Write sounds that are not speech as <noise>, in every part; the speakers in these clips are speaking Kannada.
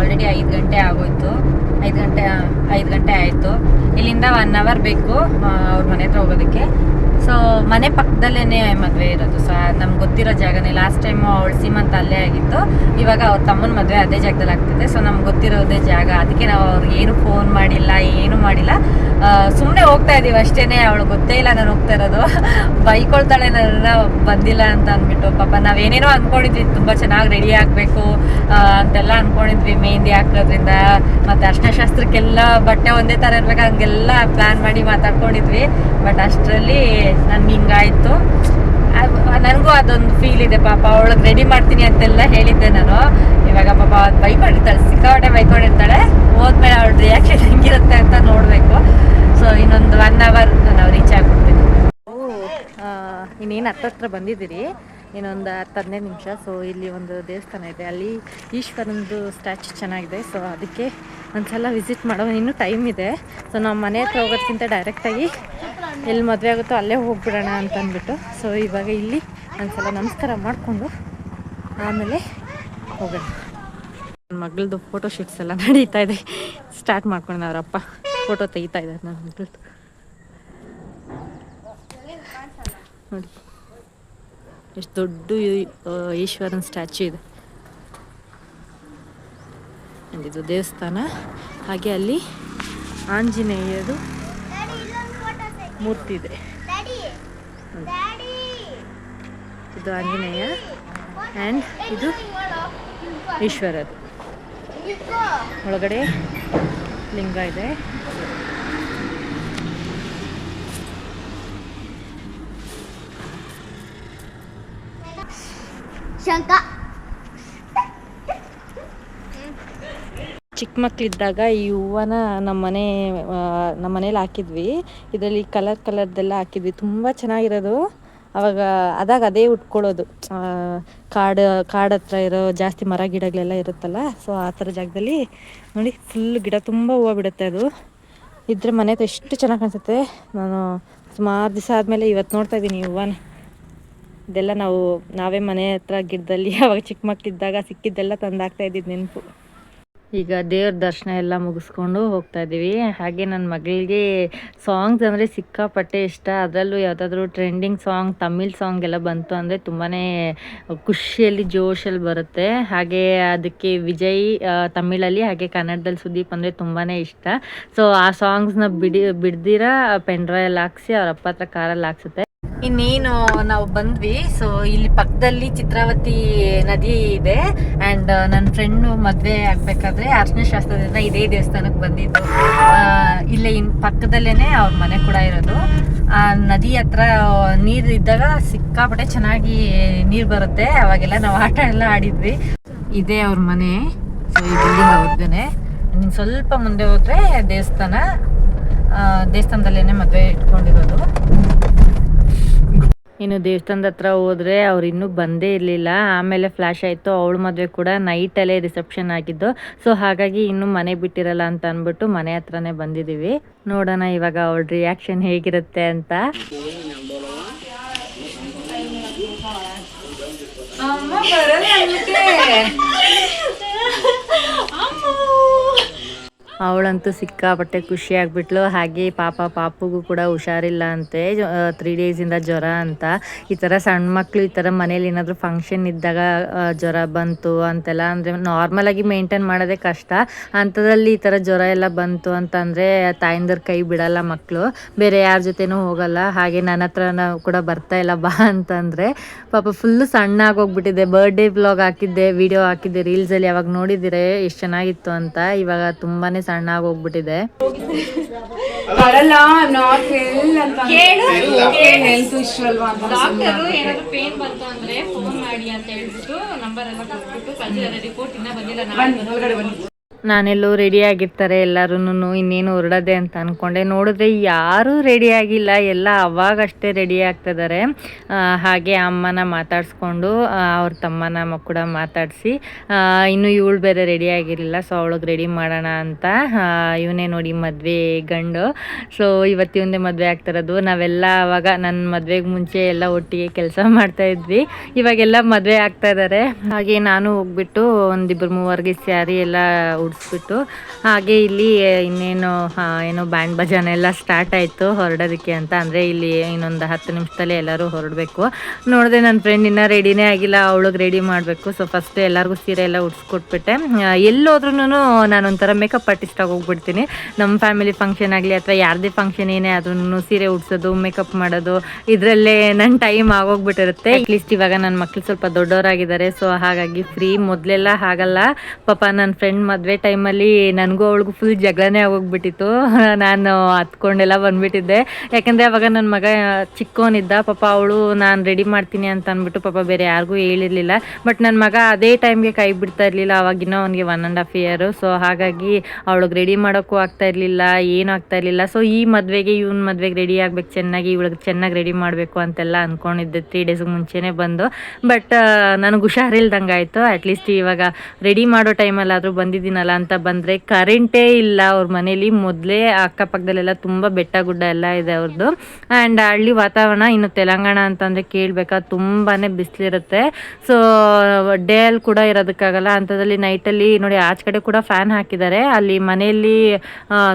ಆಲ್ರೆಡಿ ಐದು ಗಂಟೆ ಆಗೋಯ್ತು. ಐದು ಗಂಟೆ ಐದು ಗಂಟೆ ಆಯಿತು. ಇಲ್ಲಿಂದ ಒನ್ ಅವರ್ ಬೇಕು ಅವ್ರ ಮನೆ ಹತ್ರ ಹೋಗೋದಕ್ಕೆ. ಸೊ ಮನೆ ಪಕ್ಕದಲ್ಲೇ ಮದುವೆ ಇರೋದು. ಸೊ ನಮ್ಗೆ ಗೊತ್ತಿರೋ ಜಾಗನೇ. ಲಾಸ್ಟ್ ಟೈಮು ಅವಳು ಸೀಮಂತ ಅಲ್ಲೇ ಆಗಿತ್ತು. ಇವಾಗ ಅವ್ರ ತಮ್ಮನ ಮದುವೆ ಅದೇ ಜಾಗದಲ್ಲಿ ಆಗ್ತಿದೆ. ಸೊ ನಮ್ಗೆ ಗೊತ್ತಿರೋದೇ ಜಾಗ. ಅದಕ್ಕೆ ನಾವು ಅವ್ರಿಗೆ ಏನು ಫೋನ್ ಮಾಡಿಲ್ಲ, ಏನು ಮಾಡಿಲ್ಲ. ಸುಮ್ಮನೆ ಹೋಗ್ತಾ ಇದ್ದೀವಿ ಅಷ್ಟೇ ಅವಳು ಗೊತ್ತೇ ಇಲ್ಲ ನಾನು ಹೋಗ್ತಾ ಇರೋದು. <laughs> ಬೈಕೊಳ್ತಾಳೆ ನನ್ನ ಬಂದಿಲ್ಲ ಅಂತ ಅಂದ್ಬಿಟ್ಟು. ಪಾಪ ನಾವೇನೇನೋ ಅಂದ್ಕೊಂಡಿದ್ವಿ ತುಂಬ ಚೆನ್ನಾಗಿ ರೆಡಿ ಆಗಬೇಕು ಅಂತೆಲ್ಲ ಅಂದ್ಕೊಂಡಿದ್ವಿ ಮೆಹಂದಿ ಹಾಕೋದ್ರಿಂದ. ಮತ್ತು ಅರ್ಶನಶಾಸ್ತ್ರಕ್ಕೆಲ್ಲ ಬಟ್ಟೆ ಒಂದೇ ಥರ ಇರ್ಬೇಕು. ಹಂಗೆಲ್ಲ ಪ್ಲ್ಯಾನ್ ಮಾಡಿ ಮಾತಾಡ್ಕೊಂಡಿದ್ವಿ. ಬಟ್ ಅಷ್ಟರಲ್ಲಿ ನನ್ಗೆ ಹಿಂಗಾಯ್ತು ನನಗೂ ಅದೊಂದು ಫೀಲ್ ಇದೆ, ಪಾಪ ಅವಳಿಗೆ ರೆಡಿ ಮಾಡ್ತೀನಿ ಅಂತೆಲ್ಲ ಹೇಳಿದ್ದೆ ನಾನು. ಇವಾಗ ಪಾಪ ಬೈಕೊಂಡಿರ್ತಾಳೆ ಸಿಕ್ಕಾಪಟ್ಟೆ ಬೈಕೊಂಡಿರ್ತಾಳೆ ಹೋದ್ಮೇಲೆ ಅವಳ ರಿಯಾಕ್ಷನ್ ಹೆಂಗಿರುತ್ತೆ ಅಂತ ನೋಡಬೇಕು. ಸೊ ಇನ್ನೊಂದು ಒನ್ ಅವರ್ ನಾವು ರೀಚ್ ಆಗ್ಬಿಡ್ತೀವಿ ಇನ್ನೇನು ಹತ್ತತ್ರ ಬಂದಿದ್ದೀರಿ? ಇನ್ನೊಂದು ಹತ್ತು ಹದಿನೈದು ನಿಮಿಷ. ಸೊ ಇಲ್ಲಿ ಒಂದು ದೇವಸ್ಥಾನ ಇದೆ. ಅಲ್ಲಿ ಈಶ್ವರಂದು ಸ್ಟ್ಯಾಚು ಚೆನ್ನಾಗಿದೆ. ಸೊ ಅದಕ್ಕೆ ಒಂದ್ಸಲ ವಿಸಿಟ್ ಮಾಡೋ, ಇನ್ನೂ ಟೈಮ್ ಇದೆ. ಸೊ ನಾವು ಮನೆ ಹತ್ರ ಹೋಗೋದಕ್ಕಿಂತ ಡೈರೆಕ್ಟಾಗಿ ಎಲ್ಲಿ ಮದುವೆ ಆಗುತ್ತೋ ಅಲ್ಲೇ ಹೋಗ್ಬಿಡೋಣ ಅಂತ ಅಂದ್ಬಿಟ್ಟು. ಸೊ ಇವಾಗ ಇಲ್ಲಿ ಒಂದ್ಸಲ ನಮಸ್ಕಾರ ಮಾಡಿಕೊಂಡು ಆಮೇಲೆ ಹೋಗೋಣ. ನನ್ನ ಮಗಳದು ಫೋಟೋ ಶೂಟ್ಸ್ ಎಲ್ಲ ನಡೀತಾ ಇದೆ. ಸ್ಟಾರ್ಟ್ ಮಾಡ್ಕೊಂಡು ಅವರಪ್ಪ ಫೋಟೋ ತೆಗಿತಾ ಇದ್ದಾರೆ ನನ್ನ ಮಗಳದ್ದು. ನೋಡಿ. ಎಷ್ಟು ದೊಡ್ಡ ಈಶ್ವರನ ಸ್ಟ್ಯಾಚ್ಯೂ ಇದೆ. ಇದು ದೇವಸ್ಥಾನ. ಹಾಗೆ ಅಲ್ಲಿ ಆಂಜನೇಯರು ಮೂರ್ತಿ ಇದೆ ಇದು ಆಂಜನೇಯ ಆ್ಯಂಡ್ ಇದು ಈಶ್ವರದು ಒಳಗಡೆ ಲಿಂಗ ಇದೆ. ಶಂಕ ಚಿಕ್ಕ ಮಕ್ಕಳಿದ್ದಾಗ ಈ ಹೂವನ ನಮ್ಮ ಮನೆ ನಮ್ಮ ಮನೇಲಿ ಹಾಕಿದ್ವಿ. ಇದರಲ್ಲಿ ಕಲರ್ ಕಲರ್ದೆಲ್ಲ ಹಾಕಿದ್ವಿ. ತುಂಬ ಚೆನ್ನಾಗಿರೋದು. ಅವಾಗ, ಅದಾಗ ಅದೇ ಉಟ್ಕೊಳ್ಳೋದು. ಕಾಡು ಕಾಡು ಹತ್ರ ಇರೋ ಜಾಸ್ತಿ ಮರ ಗಿಡಗಳೆಲ್ಲ ಇರುತ್ತಲ್ಲ ಸೊ ಆ ಥರ ಜಾಗದಲ್ಲಿ ನೋಡಿ ಫುಲ್ ಗಿಡ, ತುಂಬ ಹೂವು ಬಿಡುತ್ತೆ ಅದು. ಇದ್ರೆ ಮನೆ ಹತ್ರ ಎಷ್ಟು ಚೆನ್ನಾಗಿ ಕಾಣಿಸುತ್ತೆ. ನಾನು ಸುಮಾರು ದಿವಸ ಆದಮೇಲೆ ಇವತ್ತು ನೋಡ್ತಾ ಇದ್ದೀನಿ ಹೂವನ. ಇದೆಲ್ಲ ನಾವು, ನಾವೇ ಮನೆ ಹತ್ರ ಗಿಡದಲ್ಲಿ <laughs> ಅವಾಗ ಚಿಕ್ಕ ಮಕ್ಕಳಿದ್ದಾಗ ಸಿಕ್ಕಿದ್ದೆಲ್ಲ ತಂದಾಗ್ತಾ ಇದ್ದಿದ್ದು ನೆನಪು. ಈಗ ದೇವ್ರ ದರ್ಶನ ಎಲ್ಲ ಮುಗಿಸ್ಕೊಂಡು ಹೋಗ್ತಾ ಇದ್ದೀವಿ. ಹಾಗೆ ನನ್ನ ಮಗಳಿಗೆ ಸಾಂಗ್ಸ್ ಅಂದರೆ ಸಿಕ್ಕಾಪಟ್ಟೆ ಇಷ್ಟ. ಅದರಲ್ಲೂ ಯಾವುದಾದ್ರೂ ಟ್ರೆಂಡಿಂಗ್ ಸಾಂಗ್ ತಮಿಳ್ ಸಾಂಗ್ ಎಲ್ಲ ಬಂತು ಅಂದರೆ ತುಂಬಾ ಖುಷಿಯಲ್ಲಿ, ಜೋಶಲ್ಲಿ ಬರುತ್ತೆ. ಹಾಗೆ ಅದಕ್ಕೆ ವಿಜಯ್ ತಮಿಳಲ್ಲಿ, ಹಾಗೆ ಕನ್ನಡದಲ್ಲಿ ಸುದೀಪ್ ಅಂದರೆ ತುಂಬಾ ಇಷ್ಟ. ಸೊ ಆ ಸಾಂಗ್ಸ್ನ ಬಿಡಿ, ಬಿಡ್ದಿರ? ಪೆನ್ ಡ್ರೈವಲ್ಲಿ ಹಾಕ್ಸಿ, ಅವ್ರ ಅಪ್ಪ ಹತ್ರ ಕಾರಲ್ಲಿ ಹಾಕ್ಸುತ್ತೆ. ಇನ್ನೇನು ನಾವು ಬಂದ್ವಿ. ಸೊ ಇಲ್ಲಿ ಪಕ್ಕದಲ್ಲಿ ಚಿತ್ರಾವತಿ ನದಿ ಇದೆ. ಅಂಡ್ ನನ್ನ ಫ್ರೆಂಡ್ ಮದುವೆ ಆಗಬೇಕಾದ್ರೆ ಅರ್ಶಿನ ಶಾಸ್ತ್ರದಿಂದ ಇದೇ ದೇವಸ್ಥಾನಕ್ಕೆ ಬಂದಿದ್ದು. ಆ, ಇಲ್ಲೇ ಇನ್ ಪಕ್ಕದಲ್ಲೇನೆ ಅವ್ರ ಮನೆ ಕೂಡ ಇರೋದು. ಆ ನದಿ ಹತ್ರ ನೀರು ಇದ್ದಾಗ ಸಿಕ್ಕಾಪಟ್ಟೆ ಚೆನ್ನಾಗಿ ನೀರು ಬರುತ್ತೆ. ಅವಾಗೆಲ್ಲ ನಾವು ಆಟ ಎಲ್ಲ ಆಡಿದ್ವಿ. ಇದೇ ಅವ್ರ ಮನೆ. ಸೊ ಈ ಬಿಲ್ಡಿಂಗ್ ನೀನು ಸ್ವಲ್ಪ ಮುಂದೆ ಹೋದ್ರೆ ದೇವಸ್ಥಾನ ಆ, ದೇವಸ್ಥಾನದಲ್ಲೇನೆ ಮದುವೆ ಇಟ್ಕೊಂಡಿರೋದು. ಇನ್ನು ದೇವಸ್ಥಾನದ ಹತ್ರ ಹೋದ್ರೆ ಅವ್ರು ಇನ್ನೂ ಬಂದೇ ಇರಲಿಲ್ಲ. ಆಮೇಲೆ ಫ್ಲ್ಯಾಶ್ ಆಯಿತು. ಅವಳ ಮದುವೆ ಕೂಡ ನೈಟಲ್ಲೇ ರಿಸೆಪ್ಷನ್ ಆಗಿದ್ದು ಸೊ ಹಾಗಾಗಿ ಇನ್ನೂ ಮನೆ ಬಿಟ್ಟಿರಲ್ಲ ಅಂತ ಅಂದ್ಬಿಟ್ಟು ಮನೆ ಹತ್ರನೇ ಬಂದಿದ್ದೀವಿ. ನೋಡೋಣ ಇವಾಗ ಅವಳ ರಿಯಾಕ್ಷನ್ ಹೇಗಿರುತ್ತೆ ಅಂತ. ಅವಳಂತೂ ಸಿಕ್ಕಾಪಟ್ಟೆ ಖುಷಿ ಆಗ್ಬಿಟ್ಲು. ಹಾಗೆ ಪಾಪ ಪಾಪುಗೂ ಕೂಡ ಹುಷಾರಿಲ್ಲ ಅಂತೆ. ತ್ರೀ ಡೇಸಿಂದ ಜ್ವರ ಅಂತ. ಈ ಥರ ಸಣ್ಣ ಮಕ್ಕಳು ಈ ಥರ ಮನೇಲಿ ಏನಾದರೂ ಫಂಕ್ಷನ್ ಇದ್ದಾಗ ಜ್ವರ ಬಂತು ಅಂತೆಲ್ಲ ಅಂದರೆ ನಾರ್ಮಲಾಗಿ ಮೇಂಟೈನ್ ಮಾಡೋದೇ ಕಷ್ಟ. ಅಂಥದ್ರಲ್ಲಿ ಈ ಥರ ಜ್ವರ ಎಲ್ಲ ಬಂತು ಅಂತಂದರೆ ತಾಯಿಂದರ ಕೈ ಬಿಡಲ್ಲ ಮಕ್ಕಳು ಬೇರೆ ಯಾರ ಜೊತೆನೂ ಹೋಗಲ್ಲ. ಹಾಗೆ ನನ್ನ ಹತ್ರ ಕೂಡ ಬರ್ತಾ ಇಲ್ಲ ಬಾ ಅಂತಂದರೆ. ಪಾಪ ಫುಲ್ಲು ಸಣ್ಣ ಆಗೋಗ್ಬಿಟ್ಟಿದೆ ಬರ್ಡೇ ಬ್ಲಾಗ್ ಹಾಕಿದ್ದೆ ವಿಡಿಯೋ ಹಾಕಿದ್ದೆ ರೀಲ್ಸಲ್ಲಿ ಯಾವಾಗ ನೋಡಿದ್ದೀರೆ ಎಷ್ಟು ಚೆನ್ನಾಗಿತ್ತು ಅಂತ. ಇವಾಗ ತುಂಬಾ ಸಣ್ಣ ಆಗೋಗ್ಬಿಟ್ಟಿದೆ ಬರಲ್ಲ ನಾಟ್ ವೆಲ್ ಅಂತ ಹೆಲ್ತ್ ಇಶ್ಯೂ ಅಲ್ವಾ ಅಂತ ಡಾಕ್ಟರು ಏನಾದ್ರು ಪೇನ್ ಬಂತು ಫೋನ್ ಮಾಡಿ ಅಂತ ಹೇಳ್ಬಿಟ್ಟು ನಂಬರ್ ಎಲ್ಲ ರಿಪೋರ್ಟ್ ಇನ್ನ ಬಂದಿಲ್ಲ ನಾನೆಲ್ಲೋ ರೆಡಿ ಆಗಿರ್ತಾರೆ ಎಲ್ಲರೂ ಇನ್ನೇನು ಹೊರಡೋದೆ ಅಂತ ಅಂದ್ಕೊಂಡೆ ನೋಡಿದ್ರೆ ಯಾರೂ ರೆಡಿ ಆಗಿಲ್ಲ, ಎಲ್ಲ ಅವಾಗಷ್ಟೇ ರೆಡಿ ಆಗ್ತಿದ್ದಾರೆ ಹಾಗೆ ಅಮ್ಮನ ಮಾತಾಡಿಸ್ಕೊಂಡು ಅವ್ರ ತಮ್ಮನ ಕೂಡ ಮಾತಾಡಿಸಿ ಇನ್ನು ಇವಳು ಬೇರೆ ರೆಡಿ ಆಗಿರಲಿಲ್ಲ ಸೊ ಅವಳಿಗೆ ರೆಡಿ ಮಾಡೋಣ ಅಂತ ಇವನೇ ನೋಡಿ ಮದುವೆ ಗಂಡು. ಸೊ ಇವತ್ತು ಇವನೇ ಮದುವೆ ಆಗ್ತಿರೋದು. ನಾವೆಲ್ಲ ಅವಾಗ ನನ್ನ ಮದುವೆಗೆ ಮುಂಚೆ ಎಲ್ಲ ಒಟ್ಟಿಗೆ ಕೆಲಸ ಮಾಡ್ತಾಯಿದ್ವಿ ಇವಾಗೆಲ್ಲ ಮದುವೆ ಆಗ್ತಾ ಇದ್ದಾರೆ ಹಾಗೆ ನಾನು ಹೋಗ್ಬಿಟ್ಟು ಒಂದಿಬ್ಬರು ಮೂವರಿಗೆ ಸ್ಯಾರಿ ಎಲ್ಲ ಉಡಿಸ್ಬಿಟ್ಟು ಹಾಗೆ ಇಲ್ಲಿ ಇನ್ನೇನು ಏನು ಬ್ಯಾಂಡ್ ಭಜನೆ ಎಲ್ಲ ಸ್ಟಾರ್ಟ್ ಆಯಿತು ಹೊರಡೋದಕ್ಕೆ ಅಂತ. ಅಂದರೆ ಇಲ್ಲಿ ಇನ್ನೊಂದು ಹತ್ತು ನಿಮಿಷದಲ್ಲಿ ಎಲ್ಲರೂ ಹೊರಡಬೇಕು. ನೋಡಿದೆ ನನ್ನ ಫ್ರೆಂಡ್ ಇನ್ನೂ ರೆಡಿನೇ ಆಗಿಲ್ಲ, ಅವಳಿಗೆ ರೆಡಿ ಮಾಡಬೇಕು. ಸೊ ಫಸ್ಟ್ ಎಲ್ಲರಿಗೂ ಸೀರೆ ಎಲ್ಲ ಉಡ್ಸ್ಕೊಟ್ಬಿಟ್ಟೆ. ಎಲ್ಲೋದ್ರೂ ನಾನೊಂಥರ ಮೇಕಪ್ ಆರ್ಟಿಸ್ಟ್ ಆಗಿ ಹೋಗ್ಬಿಡ್ತೀನಿ. ನಮ್ಮ ಫ್ಯಾಮಿಲಿ ಫಂಕ್ಷನ್ ಆಗಲಿ, ಅಥವಾ ಯಾರದೇ ಫಂಕ್ಷನ್ ಏನೇ ಆದ್ರೂ ಸೀರೆ ಉಡ್ಸೋದು ಮೇಕಪ್ ಮಾಡೋದು, ಇದರಲ್ಲೇ ನನ್ನ ಟೈಮ್ ಆಗೋಗ್ಬಿಟ್ಟಿರುತ್ತೆ. ಅಟ್ಲೀಸ್ಟ್ ಇವಾಗ ನನ್ನ ಮಕ್ಳು ಸ್ವಲ್ಪ ದೊಡ್ಡವರಾಗಿದ್ದಾರೆ. ಸೊ ಹಾಗಾಗಿ ಫ್ರೀ ಮೊದಲೆಲ್ಲ ಹಾಗಲ್ಲ. ಪಾಪ ನನ್ನ ಫ್ರೆಂಡ್ ಮದುವೆ ಟೈಮಲ್ಲಿ ನನಗೂ ಅವಳಿಗೂ ಫುಲ್ ಜಗಳನೇ ಆಗೋಗ್ಬಿಟ್ಟಿತ್ತು. <laughs> ನಾನು ಹತ್ಕೊಂಡೆಲ್ಲ ಬಂದ್ಬಿಟ್ಟಿದ್ದೆ. ಯಾಕಂದರೆ ಅವಾಗ ನನ್ನ ಮಗ ಚಿಕ್ಕವನಿದ್ದ ಪಾಪ ಅವಳು, ನಾನು ರೆಡಿ ಮಾಡ್ತೀನಿ ಅಂತ ಅಂದ್ಬಿಟ್ಟು ಪಾಪ ಬೇರೆ ಯಾರಿಗೂ ಹೇಳಿರಲಿಲ್ಲ. ಬಟ್ ನನ್ನ ಮಗ ಅದೇ ಟೈಮ್ಗೆ ಕೈ ಬಿಡ್ತಾ ಇರಲಿಲ್ಲ. ಅವಾಗಿನ ಅವನಿಗೆ one and half year so ಹಾಗಾಗಿ ಅವಳಿಗೆ ರೆಡಿ ಮಾಡೋಕ್ಕೂ ಆಗ್ತಾ ಇರಲಿಲ್ಲ. ಏನೂ ಆಗ್ತಾ ಇರಲಿಲ್ಲ. ಸೊ ಈ ಮದುವೆಗೆ, ಇವ್ನ ಮದುವೆಗೆ ರೆಡಿ ಆಗ್ಬೇಕು. ಚೆನ್ನಾಗಿ ಇವಳಿಗೆ ಚೆನ್ನಾಗಿ ರೆಡಿ ಮಾಡಬೇಕು ಅಂತೆಲ್ಲ ಅಂದ್ಕೊಂಡಿದ್ದೆ ತ್ರೀ ಡೇಸ್ಗೆ ಮುಂಚೆನೇ ಬಂದು. ಬಟ್ ನನಗೆ ಹುಷಾರಿಲ್ದಂಗೆ ಆಯಿತು ಅಟ್ಲೀಸ್ಟ್ ಇವಾಗ ರೆಡಿ ಮಾಡೋ ಟೈಮಲ್ಲಾದರೂ ಬಂದಿದ್ದೀನಲ್ಲ. ಅಂತ ಬಂದರೆ ಕರೆಂಟೇ ಇಲ್ಲ ಅವ್ರ ಮನೇಲಿ. ಮೊದಲೇ ಅಕ್ಕಪಕ್ಕದಲ್ಲೆಲ್ಲ ತುಂಬ ಬೆಟ್ಟ ಗುಡ್ಡ ಎಲ್ಲ ಇದೆ ಅವ್ರದ್ದು ಆ್ಯಂಡ್ ಹಳ್ಳಿ ವಾತಾವರಣ ಇನ್ನು ತೆಲಂಗಾಣ ಅಂತಂದರೆ ಕೇಳಬೇಕಾ ತುಂಬಾ ಬಿಸಿಲಿರುತ್ತೆ. ಸೊ ಡೇಯಲ್ಲಿ ಕೂಡ ಇರೋದಕ್ಕಾಗಲ್ಲ. ಅಂಥದ್ರಲ್ಲಿ ನೈಟಲ್ಲಿ ನೋಡಿ ಆಚೆ ಕಡೆ ಕೂಡ ಫ್ಯಾನ್ ಹಾಕಿದ್ದಾರೆ. ಅಲ್ಲಿ ಮನೆಯಲ್ಲಿ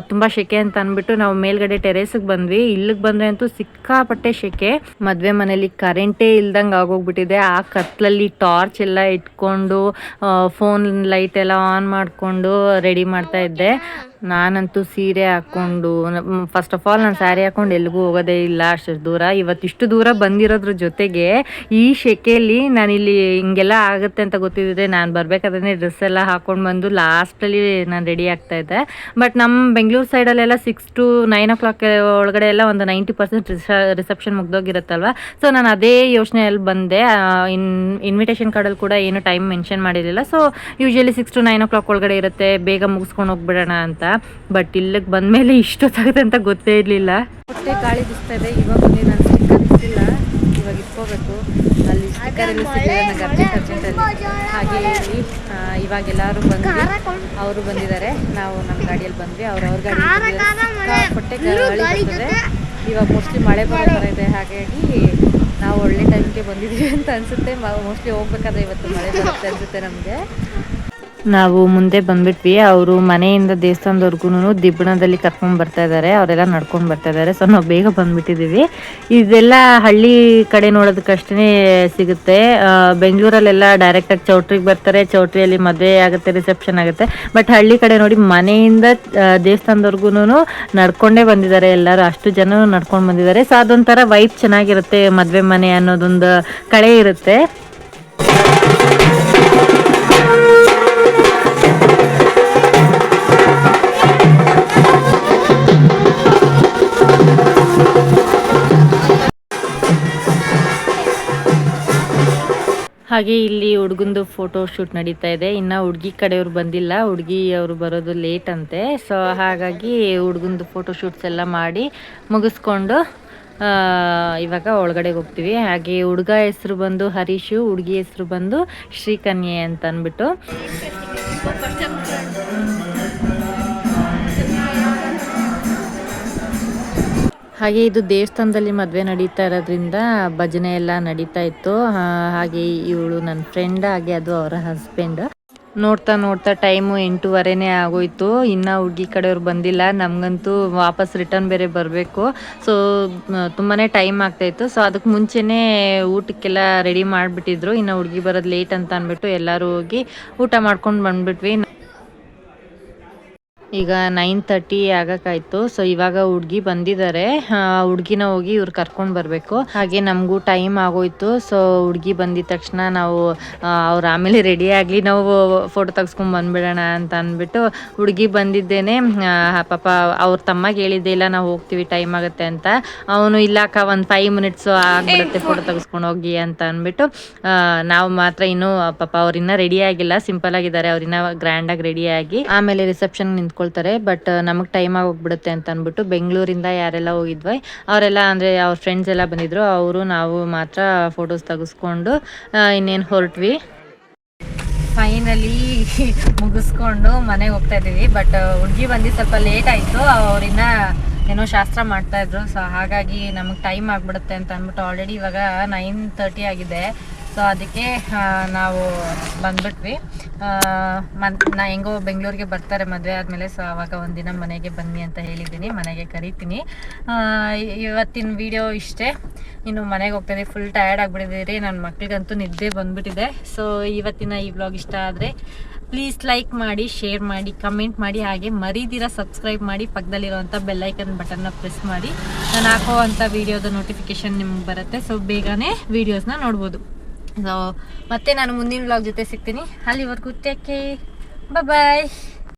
ತುಂಬ ಶೆಕೆ ಅಂತ ಅಂದ್ಬಿಟ್ಟು ನಾವು ಮೇಲ್ಗಡೆ ಟೆರೇಸಿಗೆ ಬಂದ್ವಿ. ಇಲ್ಲಿಗೆ ಬಂದರೆ ಅಂತೂ ಸಿಕ್ಕಾಪಟ್ಟೆ ಶೆಕೆ. ಮದುವೆ ಮನೇಲಿ ಕರೆಂಟೇ ಇಲ್ದಂಗೆ ಆಗೋಗ್ಬಿಟ್ಟಿದೆ. ಆ ಕತ್ಲಲ್ಲಿ ಟಾರ್ಚ್ ಎಲ್ಲ ಇಟ್ಕೊಂಡು ಫೋನ್ ಲೈಟ್ ಎಲ್ಲ ಆನ್ ಮಾಡಿಕೊಂಡು ರೆಡಿ ಮಾಡ್ತಾ ಇದ್ದೆ. ನಾನಂತೂ ಸೀರೆ ಹಾಕ್ಕೊಂಡು ಫಸ್ಟ್ ಆಫ್ ಆಲ್ ನಾನು ಸ್ಯಾರಿ ಹಾಕೊಂಡು ಎಲ್ಲಿಗೂ ಹೋಗೋದೇ ಇಲ್ಲ ಅಷ್ಟು ದೂರ. ಇವತ್ತಿಷ್ಟು ದೂರ ಬಂದಿರೋದ್ರ ಜೊತೆಗೆ ಈ ಶೆಕೆಯಲ್ಲಿ ನಾನಿಲ್ಲಿ ಹಿಂಗೆಲ್ಲ ಆಗುತ್ತೆ ಅಂತ ಗೊತ್ತಿದ್ದರೆ ನಾನು ಬರಬೇಕಾದ್ರೆ ಡ್ರೆಸ್ ಎಲ್ಲ ಹಾಕೊಂಡು ಬಂದು ಲಾಸ್ಟಲ್ಲಿ ನಾನು ರೆಡಿ ಆಗ್ತಾ ಇದ್ದೆ. ಬಟ್ ನಮ್ಮ ಬೆಂಗಳೂರು ಸೈಡಲ್ಲೆಲ್ಲ six to nine o'clock ಒಳಗಡೆ ಎಲ್ಲ ಒಂದು ನೈಂಟಿ ಪರ್ಸೆಂಟ್ ರಿಸೆಪ್ಷನ್ ಮುಗ್ದೋಗಿರುತ್ತಲ್ವ? ಸೊ ನಾನು ಅದೇ ಯೋಚನೆಯಲ್ಲಿ ಬಂದೆ. ಇನ್ ಇನ್ವಿಟೇಷನ್ ಕಾರ್ಡಲ್ಲಿ ಕೂಡ ಏನು ಟೈಮ್ ಮೆನ್ಷನ್ ಮಾಡಿರಲಿಲ್ಲ. So usually six to nine o'clock ಒಳಗಡೆ ಇರುತ್ತೆ. ಬೇಗ ಮುಗಿಸ್ಕೊಂಡು ಹೋಗ್ಬಿಡೋಣ ಅಂತ. ಬಟ್ ಇಲ್ಲಿಗೆ ಬಂದಮೇಲೆ ಇಷ್ಟೊತ್ತಾಗುತ್ತೆ ಅಂತ ಗೊತ್ತೇ ಇರಲಿಲ್ಲ. ಹೊಟ್ಟೆ ಗಾಳಿ ಬಿಸ್ತಾ ಇದೆ ಇವಾಗ ಬಂದು ನಾನು ಸ್ಟಿಕ್ಕರ್ ಇವಾಗ ಇಟ್ಕೋಬೇಕು. ಅಲ್ಲಿ ಹಾಗೆ ಇವಾಗ ಎಲ್ಲರೂ ಬಂದು ಅವರು ಬಂದಿದ್ದಾರೆ. ನಾವು ನಮ್ಮ ಗಾಡಿಯಲ್ಲಿ ಬಂದ್ವಿ. ಅವ್ರು ಅವ್ರ ಗಾಡಿ ಹೊಟ್ಟೆ ಗಾಳಿ ಬರ್ತದೆ ಇವಾಗ ಮೋಸ್ಟ್ಲಿ ಮಳೆ ಬರೋ ಇದೆ. ಹಾಗಾಗಿ ನಾವು ಒಳ್ಳೆ ಟೈಮ್ಗೆ ಬಂದಿದ್ದೀವಿ ಅಂತ ಅನಿಸುತ್ತೆ. ಮೋಸ್ಟ್ಲಿ ಹೋಗ್ಬೇಕಾದ್ರೆ ಇವತ್ತು ಮಳೆ ಬರುತ್ತೆ ಅನಿಸುತ್ತೆ ನಮಗೆ. ನಾವು ಮುಂದೆ ಬಂದ್ಬಿಟ್ವಿ. ಅವರು ಮನೆಯಿಂದ ದೇವಸ್ಥಾನದವರೆಗೂ ದಿಬ್ಬಣದಲ್ಲಿ ಕರ್ಕೊಂಡು ಬರ್ತಾ ಇದ್ದಾರೆ ಅವರೆಲ್ಲ ನಡ್ಕೊಂಡು ಬರ್ತಾ ಇದ್ದಾರೆ ಸೊ ನಾವು ಬೇಗ ಬಂದ್ಬಿಟ್ಟಿದ್ದೀವಿ ಇದೆಲ್ಲ ಹಳ್ಳಿ ಕಡೆ ನೋಡೋದಕ್ಕಷ್ಟೇ ಸಿಗುತ್ತೆ. ಬೆಂಗಳೂರಲ್ಲೆಲ್ಲ ಡೈರೆಕ್ಟಾಗಿ ಚೌಟ್ರಿಗೆ ಬರ್ತಾರೆ. ಚೌಟ್ರಿಯಲ್ಲಿ ಮದುವೆ ಆಗುತ್ತೆ ರಿಸೆಪ್ಷನ್ ಆಗುತ್ತೆ. ಬಟ್ ಹಳ್ಳಿ ಕಡೆ ನೋಡಿ ಮನೆಯಿಂದ ದೇವಸ್ಥಾನದವರೆಗೂ ನಡ್ಕೊಂಡೇ ಬಂದಿದ್ದಾರೆ. ಎಲ್ಲರೂ ಅಷ್ಟು ಜನ ನಡ್ಕೊಂಡು ಬಂದಿದ್ದಾರೆ. ಸೊ ಅದೊಂಥರ ವೈಬ್ ಚೆನ್ನಾಗಿರುತ್ತೆ ಮದುವೆ ಮನೆ ಅನ್ನೋದೊಂದು ಕಳೆ ಇರುತ್ತೆ. ಹಾಗೆ ಇಲ್ಲಿ ಹುಡುಗಂದು ಫೋಟೋ ಶೂಟ್ ನಡೀತಾ ಇದೆ. ಇನ್ನ ಹುಡುಗಿ ಕಡೆಯವ್ರು ಬಂದಿಲ್ಲ. ಹುಡುಗಿ ಅವರು ಬರೋದು ಲೇಟ್ ಅಂತೆ. ಸೊ ಹಾಗಾಗಿ ಹುಡುಗಂದು ಫೋಟೋ ಶೂಟ್ಸ್ ಎಲ್ಲ ಮಾಡಿ ಮುಗಿಸ್ಕೊಂಡು ಇವಾಗ ಒಳಗಡೆ ಹೋಗ್ತೀವಿ. ಹಾಗೆ ಹುಡುಗ ಹೆಸರು ಬಂದು ಹರೀಶು, ಹುಡುಗಿ ಹೆಸರು ಬಂದು ಶ್ರೀಕನ್ಯೆ ಅಂತ ಅಂದ್ಬಿಟ್ಟು ಹಾಗೆ ಇದು ದೇವಸ್ಥಾನದಲ್ಲಿ ಮದುವೆ ನಡೀತಾ ಇರೋದ್ರಿಂದ ಭಜನೆ ಎಲ್ಲ ನಡೀತಾ ಇತ್ತು. ಹಾಗೆ ಇವಳು ನನ್ನ ಫ್ರೆಂಡ್ ಹಾಗೆ ಅದು ಅವರ ಹಸ್ಬೆಂಡ್ ನೋಡ್ತಾ ನೋಡ್ತಾ ಟೈಮು ಎಂಟೂವರೆನೇ ಆಗೋಯ್ತು. ಇನ್ನೂ ಹುಡುಗಿ ಕಡೆಯವ್ರು ಬಂದಿಲ್ಲ. ನಮಗಂತೂ ವಾಪಸ್ ರಿಟರ್ನ್ ಬೇರೆ ಬರಬೇಕು. ಸೊ ತುಂಬಾ ಟೈಮ್ ಆಗ್ತಾಯಿತ್ತು ಸೊ ಅದಕ್ಕೆ ಮುಂಚೆನೇ ಊಟಕ್ಕೆಲ್ಲ ರೆಡಿ ಮಾಡಿಬಿಟ್ಟಿದ್ರು. ಇನ್ನು ಹುಡುಗಿ ಬರೋದು ಲೇಟ್ ಅಂತ ಅಂದ್ಬಿಟ್ಟು ಎಲ್ಲರೂ ಹೋಗಿ ಊಟ ಮಾಡ್ಕೊಂಡು ಬಂದ್ಬಿಟ್ವಿ. ಈಗ ನೈನ್ ತರ್ಟಿ ಆಗಕ್ಕಾಯ್ತು. ಸೊ ಇವಾಗ ಹುಡ್ಗಿ ಬಂದಿದ್ದಾರೆ ಹುಡ್ಗಿನ ಹೋಗಿ ಇವ್ರು ಕರ್ಕೊಂಡು ಬರಬೇಕು. ಹಾಗೆ ನಮಗೂ ಟೈಮ್ ಆಗೋಯ್ತು. ಸೊ ಹುಡ್ಗಿ ಬಂದಿದ ತಕ್ಷಣ ನಾವು ಅವ್ರು ಆಮೇಲೆ ರೆಡಿ ಆಗಲಿ, ನಾವು ಫೋಟೋ ತೆಗ್ಸ್ಕೊಂಡ್ ಬಂದ್ಬಿಡೋಣ ಅಂತ ಅಂದ್ಬಿಟ್ಟು ಹುಡ್ಗಿ ಬಂದಿದ್ದೇನೆ. ಪಾಪ ಅವ್ರ ತಮ್ಮಗೆ ಹೇಳಿದ್ದೆ ಇಲ್ಲ, ನಾವು ಹೋಗ್ತೀವಿ ಟೈಮ್ ಆಗುತ್ತೆ ಅಂತ. ಅವನು ಇಲ್ಲಕ್ಕ ಒಂದು ಫೈವ್ ಮಿನಿಟ್ಸ್ ಆಗ್ಬಿಡುತ್ತೆ ಫೋಟೋ ತೆಗೆಸ್ಕೊಂಡು ಹೋಗಿ ಅಂತ ಅಂದ್ಬಿಟ್ಟು ನಾವು ಮಾತ್ರ ಇನ್ನೂ ಪಾಪ ಅವ್ರಿನ್ನ ರೆಡಿ ಆಗಿಲ್ಲ. ಸಿಂಪಲ್ ಆಗಿದ್ದಾರೆ. ಅವ್ರಿನ್ನ ಗ್ರ್ಯಾಂಡ್ ಆಗಿ ಆಮೇಲೆ ರಿಸೆಪ್ಷನ್ ನಿಂತ್ಕೊಳ್ತಾರೆ ಬಟ್ ನಮಗೆ ಟೈಮ್ ಆಗೋಗ್ಬಿಡುತ್ತೆ ಅಂತ ಅಂದ್ಬಿಟ್ಟು ಬೆಂಗಳೂರಿಂದ ಯಾರೆಲ್ಲ ಹೋಗಿದ್ವಿ, ಅವರೆಲ್ಲ ಅಂದರೆ ಅವ್ರ ಫ್ರೆಂಡ್ಸ್ ಎಲ್ಲ ಬಂದಿದ್ರು, ಅವರು ನಾವು ಮಾತ್ರ ಫೋಟೋಸ್ ತೆಗೆಸ್ಕೊಂಡು ಇನ್ನೇನು ಹೊರಟ್ವಿ. ಫೈನಲಿ <laughs> ಮುಗಿಸ್ಕೊಂಡು ಮನೆಗೆ ಹೋಗ್ತಾ ಇದ್ದೀವಿ ಬಟ್ ಹುಡುಗಿ ಬಂದು ಸ್ವಲ್ಪ ಲೇಟ್ ಆಯಿತು, ಅವರಿನ್ನ ಏನೋ ಶಾಸ್ತ್ರ ಮಾಡ್ತಾ ಇದ್ರು ಸೊ ಹಾಗಾಗಿ ನಮಗೆ ಟೈಮ್ ಆಗಿಬಿಡುತ್ತೆ ಅಂತ ಅಂದ್ಬಿಟ್ಟು ಆಲ್ರೆಡಿ ಇವಾಗ ನೈನ್ ತರ್ಟಿ ಆಗಿದೆ. ಸೊ ಅದಕ್ಕೆ ನಾವು ಬಂದ್ಬಿಟ್ವಿ. ಮನ್, ನಾ ಹೆಂಗೋ ಬೆಂಗಳೂರಿಗೆ ಬರ್ತಾರೆ ಮದುವೆ ಆದಮೇಲೆ, ಸೊ ಆವಾಗ ಒಂದಿನ ಮನೆಗೆ ಬನ್ನಿ ಅಂತ ಹೇಳಿದ್ದೀನಿ. ಮನೆಗೆ ಕರಿತೀನಿ. ಇವತ್ತಿನ ವಿಡಿಯೋ ಇಷ್ಟೇ. ಇನ್ನು ಮನೆಗೆ ಹೋಗ್ತಾಯಿದ್ದೀವಿ ಫುಲ್ ಟಯರ್ಡ್ ಆಗಿಬಿಟ್ಟಿದ್ದೀರಿ ನನ್ನ ಮಕ್ಳಿಗಂತೂ ನಿದ್ದೆ ಬಂದ್ಬಿಟ್ಟಿದೆ. ಸೊ ಇವತ್ತಿನ ಈ ವ್ಲಾಗ್ ಇಷ್ಟ ಆದರೆ ಪ್ಲೀಸ್ ಲೈಕ್ ಮಾಡಿ ಶೇರ್ ಮಾಡಿ ಕಮೆಂಟ್ ಮಾಡಿ, ಹಾಗೆ ಮರಿದಿರ ಸಬ್ಸ್ಕ್ರೈಬ್ ಮಾಡಿ ಪಕ್ಕದಲ್ಲಿರುವಂಥ ಬೆಲ್ಲೈಕನ್ ಬಟನ್ನ ಪ್ರೆಸ್ ಮಾಡಿ. ನಾನು ಹಾಕೋ ಅಂಥ ವೀಡಿಯೋದ ನೋಟಿಫಿಕೇಶನ್ ನಿಮ್ಗೆ ಬರುತ್ತೆ. ಸೊ ಬೇಗನೆ ವೀಡಿಯೋಸ್ನ ನೋಡ್ಬೋದು. ಸೊ ಮತ್ತೆ ನಾನು ಮುಂದಿನ ಬ್ಲಾಗ್ ಜೊತೆ ಸಿಗ್ತೀನಿ. ಅಲ್ಲಿವರೆಗೂ ಟೇಕ್ ಬಾಯ್